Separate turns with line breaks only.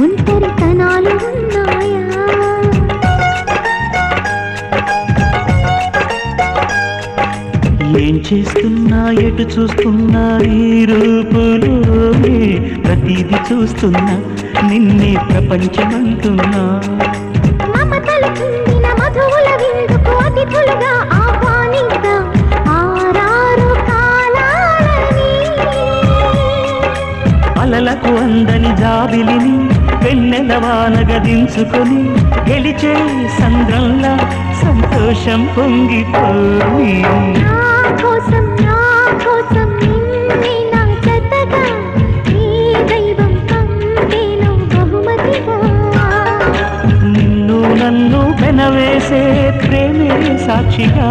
ఒంటరితనాలు ఉన్నాయా ఏం చేస్తున్నా ఎటు చూస్తున్నా ఈ రూపులోనే ప్రతిది చూస్తున్నా నిన్నే ప్రపంచమంటున్నా. అలలకు అందని జాబిలిని వెన్నెల వానగదించుకొని గెలిచే సంద్రంలా సంతోషం పొంగిపోయి నన్ను పెనవేసే ప్రేమే సాక్షిగా.